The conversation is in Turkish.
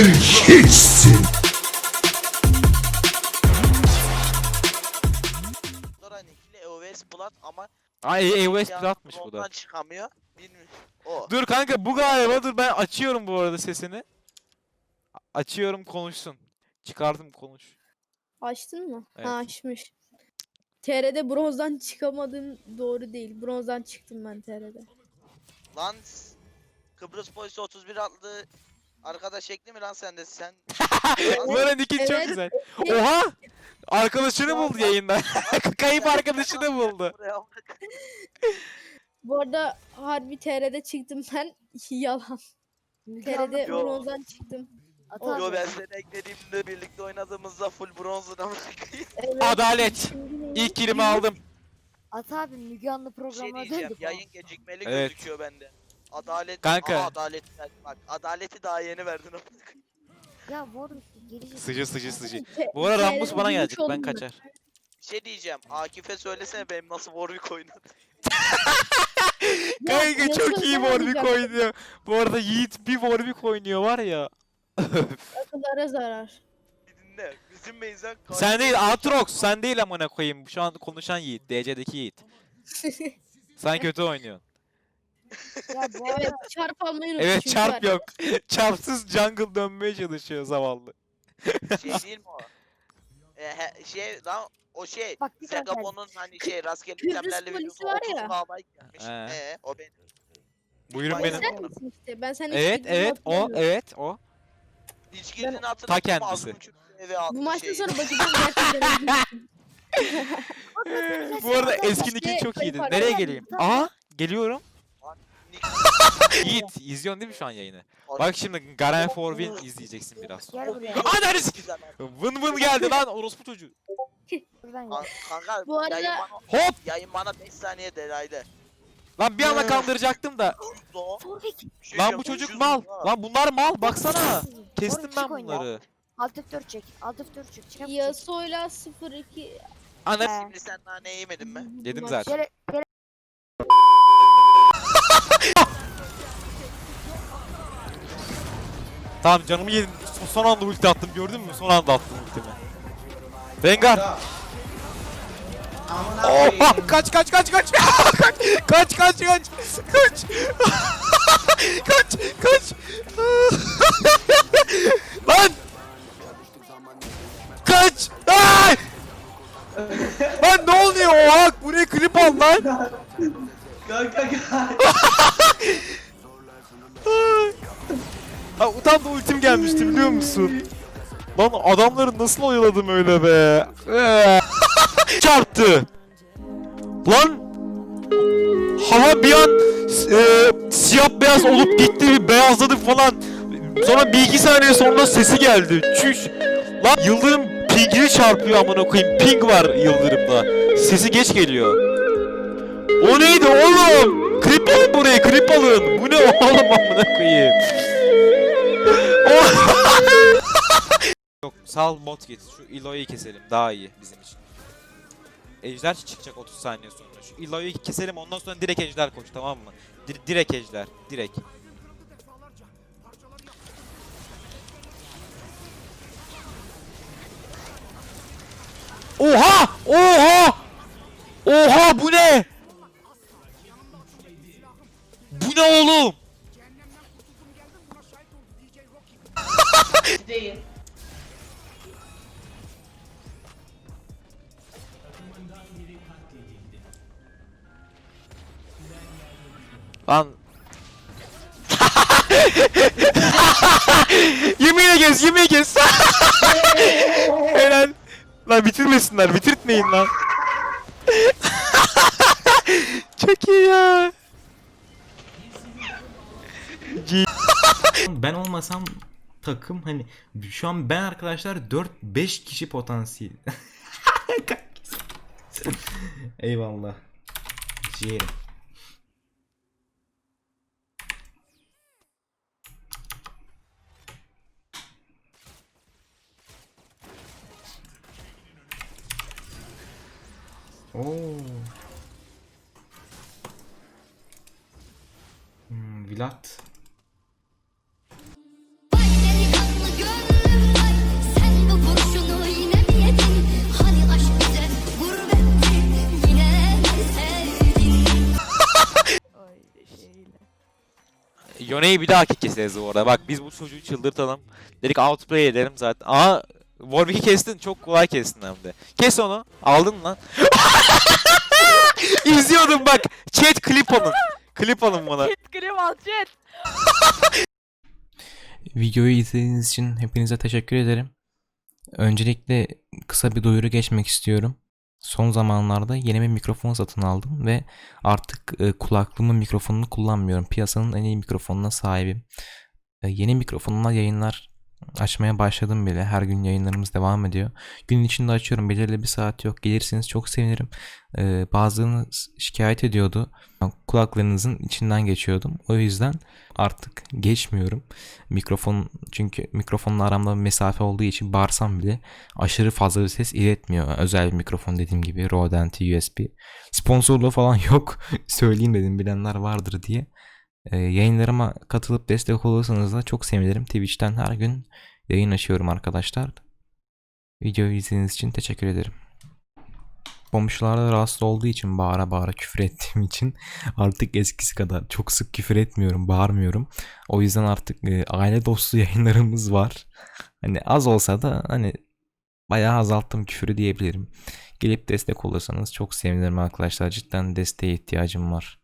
Bir hiçsin. EOS Plat ama Ay EOS platmış bu da. çıkamıyor. Bilmiyorum. O. Dur kanka bu galiba dur ben açıyorum bu arada sesini. Açıyorum konuşsun. Çıkardım konuş. Açtın mı? Evet. Ha açmış. TR'de bronzdan çıkamadım doğru değil. Bronzdan çıktım ben TR'de. Lan Kıbrıs polisi 31 adlı arkadaş ekli mi lan sende sen? Bunların iki çok Evet. güzel. Oha! Arkadaşını buldu yayında. Kayıp arkadaşını buldu. Buraya bak. Bu arada harbi TR'de çıktım ben. Yalan. TR'de Yo. bronzdan çıktım. At O- abi. Yo ben seni eklediğimde birlikte oynadığımızda full bronzuna bırakayım. Evet. Adalet. İlk kilimi aldım. At abi Müge Anlı Bir şey programına diyeceğim döndük. yayın gecikmeli Evet. gözüküyor bende. Adalet. Kanka. Aa, adalet bak adaleti daha yeni verdin koyayım. Ya Warwick gelecek. Sıcı sıcı sıcı. Bu ara TR'de Rambus bana gelecek ben kaçar. Bir şey diyeceğim. Akif'e söylesene benim nasıl Warwick oynadı. Ya, Kanka çok iyi Warwick oynuyor. Bu arada Yiğit bir Warwick oynuyor var ya. Akıllara zarar. Bir dinle. Bizim Beyzen Sen değil Aatrox sen değil amına koyayım. Şu an konuşan Yiğit. DC'deki Yiğit. Sen kötü oynuyorsun. Ya bu evet çarp almayı unuttum Evet çünkü çarp yok. Çarpsız jungle dönmeye çalışıyor zavallı. Şey değil mi o? E, he, şey lan o şey. bak bir dakika. Zegabon'un hani şey rastgele Kıbrıs itemlerle polisi var 30 ya. gelmiş. He. Ee, o benim. Buyurun Vay benim. be. Sen misin işte? Ben senin Evet evet o hatırlamıyorum. evet o. Ben- hatırladım Ta kendisi. eve Bu maçtan şeyi. sonra bakacağım gerçekten. Bu arada eski nickin Şey, çok iyiydi. kayıp Nereye geleyim? Aha geliyorum. Yiğit izliyorsun değil mi şu an yayını? Bak şimdi Garen for Win izleyeceksin biraz sonra. Gel buraya. Vın vın geldi lan orospu çocuğu. Buradan gel. Kan- Kanka Bu arada- yayın bana, Hop! yayın bana 5 saniye delaydı. Lan bir anda kandıracaktım da. Bir şey Lan bu çocuk mal. Lan bunlar mal baksana. Kestim ben bunları. Alt F4 çek. Alt F4 çek. Çık. Yasuo'yla 0-2 Ana He. Şimdi sen nane yemedin mi? yedim zaten. Gel gel. Tamam canımı yedim. Son anda ulti attım gördün mü? Son anda attım ultimi. Rengar. Oha! Kaç kaç kaç kaç! kaç kaç kaç kaç! Kaç! kaç kaç! Lan! Kaç! Ay! Lan ne oluyor oha? Bu ne klip al lan? Ha, tam da ultim gelmişti biliyor musun? Lan adamları nasıl oyaladım öyle be? Eee. Çarptı. Lan hava bir an e, siyah beyaz olup gitti bir beyazladı falan. Sonra bir iki saniye sonra sesi geldi. Çüş. Lan yıldırım pingini çarpıyor amına koyayım. Ping var yıldırımda. Sesi geç geliyor. O neydi oğlum? Klip alın buraya klip alın. Bu ne oğlum amına koyayım. Yok sal bot git. Şu Eloy'u keselim daha iyi bizim için. Ejder çıkacak 30 saniye sonra. Şu Eloy'u keselim ondan sonra direkt ejder koş tamam mı? Dir- direkt ejder. Direkt. Oha! Oha! Oha bu ne? Bu ne oğlum? Lan. yemeğe gez, yemeğe gez. Helal. Lan bitirmesinler, bitirtmeyin lan. Çok iyi ya. ben olmasam takım hani şu an ben arkadaşlar 4-5 kişi potansiyel. Eyvallah. Ciğerim. Oo. Hmm, Vilat. Yone'yi bir daha keseriz bu arada. Bak biz bu çocuğu çıldırtalım. Dedik outplay edelim zaten. Aa Warwick'i kestin. Çok kolay kestin hem de. Kes onu. Aldın lan. İzliyordum bak. Chat klip alın. Klip alın bana. Videoyu izlediğiniz için hepinize teşekkür ederim. Öncelikle kısa bir duyuru geçmek istiyorum. Son zamanlarda yeni bir mikrofon satın aldım ve artık e, kulaklığımın mikrofonunu kullanmıyorum. Piyasanın en iyi mikrofonuna sahibim. E, yeni mikrofonla yayınlar açmaya başladım bile. Her gün yayınlarımız devam ediyor. Günün içinde açıyorum. Belirli bir saat yok. Gelirseniz çok sevinirim. E, bazılarınız şikayet ediyordu. Kulaklarınızın içinden geçiyordum. O yüzden artık geçmiyorum. Mikrofon çünkü mikrofonla aramda bir mesafe olduğu için bağırsam bile aşırı fazla bir ses iletmiyor. Özel bir mikrofon dediğim gibi Rodent USB. Sponsorluğu falan yok. Söyleyeyim dedim bilenler vardır diye. Ee, yayınlarıma katılıp destek olursanız da çok sevinirim. Twitch'ten her gün yayın açıyorum arkadaşlar. Videoyu izlediğiniz için teşekkür ederim. Komşular da rahatsız olduğu için bağıra bağıra küfür ettiğim için artık eskisi kadar çok sık küfür etmiyorum, bağırmıyorum. O yüzden artık e, aile dostu yayınlarımız var. Hani az olsa da hani bayağı azalttım küfürü diyebilirim. Gelip destek olursanız çok sevinirim arkadaşlar. Cidden desteğe ihtiyacım var.